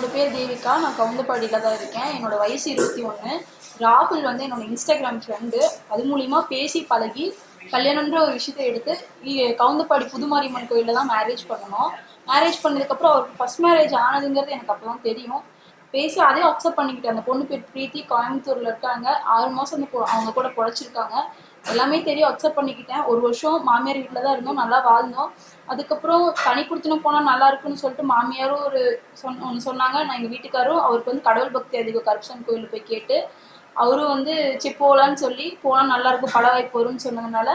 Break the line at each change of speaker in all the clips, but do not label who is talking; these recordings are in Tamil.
என்னோட பேர் தேவிகா நான் கவுந்தப்பாடியில் தான் இருக்கேன். என்னோட வயசு இருபத்தி ஒன்று ராகுல் வந்து என்னோட இன்ஸ்டாகிராம் ஃப்ரெண்டு அது மூலிமா பேசி பழகி கல்யாணன்ற ஒரு விஷயத்தை எடுத்து கவுந்தப்பாடி புதுமாரியம்மன் கோயிலில் தான் மேரேஜ் பண்ணணும். மேரேஜ் பண்ணதுக்கப்புறம் அவருக்கு ஃபர்ஸ்ட் மேரேஜ் ஆனதுங்கிறது எனக்கு அப்போ தான் தெரியும். பேசி அதே அக்செப்ட் பண்ணிக்கிட்டேன். அந்த பொண்ணு பேர் பிரீத்தி கோயம்புத்தூரில் இருக்காங்க. ஆறு மாதம் அந்த அவங்க கூட பொழைச்சிருக்காங்க. எல்லாமே தெரியும் அக்செப்ட் பண்ணிக்கிட்டேன். ஒரு வருஷம் மாமியார் வீட்டில் தான் இருந்தோம் நல்லா வாழ்ந்தோம். அதுக்கப்புறம் தனி கொடுத்துன்னு போனால் நல்லா இருக்குன்னு சொல்லிட்டு மாமியாரும் ஒரு சொன்ன ஒன்று சொன்னாங்க. நான் எங்கள் வீட்டுக்காரும் அவருக்கு வந்து கடவுள் பக்தி அதிகம் கரப்ஷன் கோயிலில் போய் கேட்டு அவரும் வந்து சரி போகலான்னு சொல்லி போனால் நல்லா இருக்கும் பல வாய்ப்பு வரும்னு சொன்னதுனால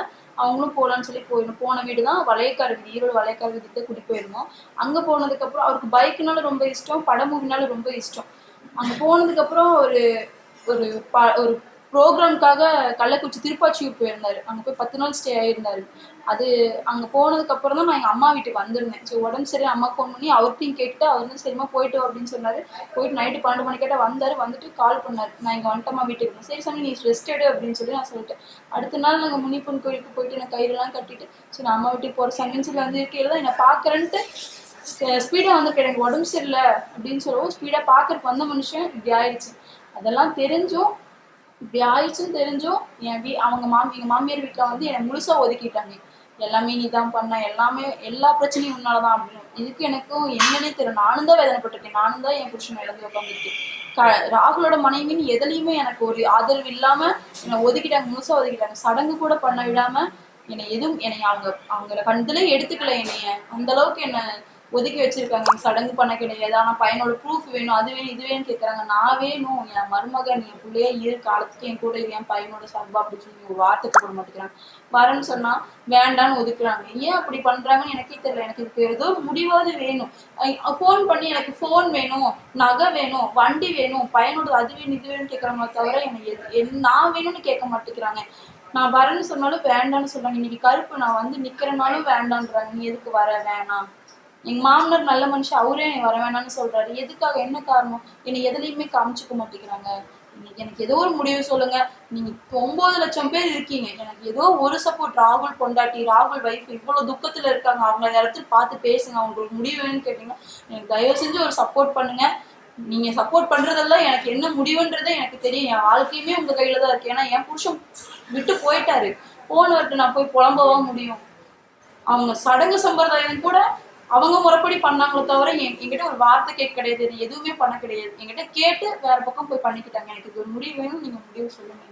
அவங்களும் போகலான்னு சொல்லி போயிடணும் போன வீடு தான் வளையக்கார வீதி ஈரோடு வளையக்கார வீதிக்கு கூட்டி போயிருந்தோம். அங்கே போனதுக்கப்புறம் அவருக்கு பைக்குனால ரொம்ப இஷ்டம் படம் மூவினால ரொம்ப இஷ்டம். அங்கே போனதுக்கப்புறம் ஒரு ஒரு ப ஒரு ப்ரோக்ராம்க்காக கள்ளக்குறிச்சி திருப்பாச்சியூர் போயிருந்தாரு. அங்கே போய் பத்து நாள் ஸ்டே ஆகியிருந்தாரு அது அங்கே போனதுக்கப்புறம் தான் நான் எங்கள் அம்மா வீட்டுக்கு வந்திருந்தேன். சரி உடம்பு சரி அம்மா ஃபோன் பண்ணி அவர்கிட்டையும் கேட்டு அவர் வந்து சரிம்மா போயிட்டு அப்படின்னு சொன்னார். போயிட்டு நைட்டு பன்னெண்டு மணி கேட்டால் வந்தார். வந்துட்டு கால் பண்ணார். நான் இங்கே வந்துட்டம்மா வீட்டுக்கு. சரி சாமி நீ ரெஸ்ட் எடு அப்படின்னு சொல்லி நான் சொல்லிட்டேன். அடுத்த நாள் நாங்கள் முனிப்பன் கோயிலுக்கு போயிட்டு நான் கயிறுலாம் கட்டிட்டு சரி நான் அம்மா வீட்டுக்கு போகிற சமயம் சொல்லி வந்து இருக்கையில் தான் என்னை பார்க்குறேன்ட்டு ஸ்பீடாக வந்து எனக்கு உடம்பு சரியில்லை அப்படின்னு சொல்லவும் ஸ்பீடாக பார்க்குறக்கு வந்த மனுஷன் இப்படி ஆயிடுச்சு. அதெல்லாம் தெரிஞ்சும் இப்படி ஆயிடுச்சுன்னு தெரிஞ்சும் என் வீ அவங்க மாமி எங்கள் மாமியார் வீட்டில் வந்து என்னை முழுசாக ஒதுக்கிட்டாங்க. எல்லாமே நீ தான் பண்ண எல்லாமே எல்லா பிரச்சனையும் உன்னால தான் அப்படின்னு இதுக்கு எனக்கும் என்னன்னே தெரியும் நானும் தான் வேதனைப்பட்டிருக்கேன். நானும் தான் என் புருஷனை இழந்து உட்காந்துருக்கேன் க ராகுலோட மனைவின்னு எதுலையுமே எனக்கு ஒரு ஆதரவு இல்லாமல் என்னை ஒதுக்கிட்டாங்க முழுசாக ஒதுக்கிட்டாங்க. சடங்கு கூட பண்ண விடாமல் என்னை எதுவும் என்னை அவங்க அவங்கள கண்டுல எடுத்துக்கல என்னைய. அந்த அளவுக்கு என்னை ஒதுக்கி வச்சிருக்காங்க. சடங்கு பண்ண கிடையாது ஆனா பையனோட ப்ரூஃப் வேணும் அது வேணும் இது வேணும்னு கேட்குறாங்க நான் வேணும். என் மருமகன் என் பிள்ளையே இரு. காலத்துக்கு என் கூட என் பையனோட சார்பா அப்படின்னு சொல்லி ஒரு வார்த்தை போட மாட்டேங்கிறாங்க. வரேன்னு சொன்னா வேண்டான்னு ஒதுக்குறாங்க. ஏன் அப்படி பண்றாங்கன்னு எனக்கே தெரியல. எனக்கு இதுக்கு ஏதோ முடிவாவது வேணும். ஃபோன் பண்ணி எனக்கு ஃபோன் வேணும் நகை வேணும் வண்டி வேணும் பையனோட அது வேணும் இது வேணும்னு கேட்குறாங்களே தவிர எனக்கு எது நான் வேணும்னு கேட்க மாட்டேங்கிறாங்க. நான் வரேன்னு சொன்னாலும் வேண்டான்னு சொல்றாங்க. இன்னைக்கு கருப்பு நான் வந்து நிக்கிறனாலும் வேண்டான்றாங்க நீ எதுக்கு வர? வேணாம். எங்க மாமனார் நல்ல மனுஷன் அவரே என்னை வர வேணாம்னு சொல்றாரு. எதுக்காக? என்ன காரணம்? என்னை எதுலையுமே காமிச்சுக்க மாட்டேங்கிறாங்க. இன்னைக்கு எனக்கு ஏதோ ஒரு முடிவு சொல்லுங்க. நீங்க ஒன்பது லட்சம் பேர் இருக்கீங்க. எனக்கு ஏதோ ஒரு சப்போர்ட் ராகுல் பொண்டாட்டி ராகுல் வைஃப் இவ்வளவு துக்கத்துல இருக்காங்க. அவங்க இடத்துல பார்த்து பேசுங்க. அவங்களுக்கு முடிவுன்னு கேட்டீங்கன்னா எனக்கு தயவு செஞ்சு ஒரு சப்போர்ட் பண்ணுங்க. நீங்க சப்போர்ட் பண்றதெல்லாம் எனக்கு என்ன முடிவுன்றதே எனக்கு தெரியும். என் வாழ்க்கையுமே உங்க கையில தான் இருக்கு. ஏன்னா என் புருஷன் விட்டு போயிட்டாரு. போனவர்கிட்ட நான் போய் புலம்பவா முடியும். அவங்க சடங்கு சம்பிரதாயம் கூட அவங்க முறைப்படி பண்ணாங்களே தவிர என்கிட்ட ஒரு வார்த்தை கேட்க கிடையாது எதுவுமே பண்ண கிடையாது. என்கிட்ட கேட்டு வேற பக்கம் போய் பண்ணிக்கிட்டாங்க. எனக்கு இது ஒரு முடிவு வேணும் நீங்க முடிவு சொல்லுங்க.